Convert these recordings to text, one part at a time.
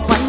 một khoảnh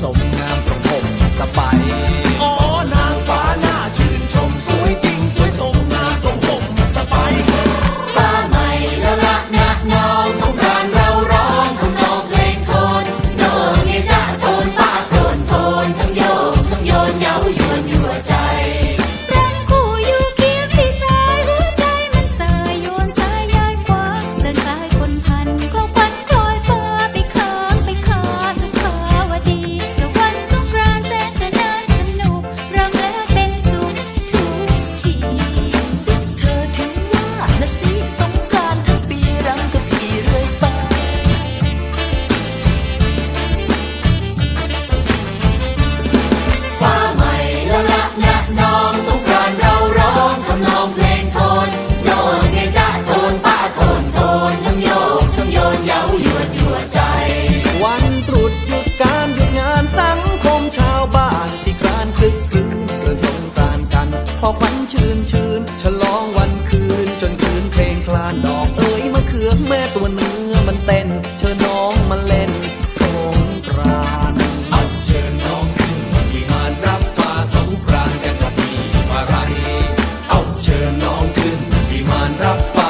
สมงามตรงผมสบาย Rafa.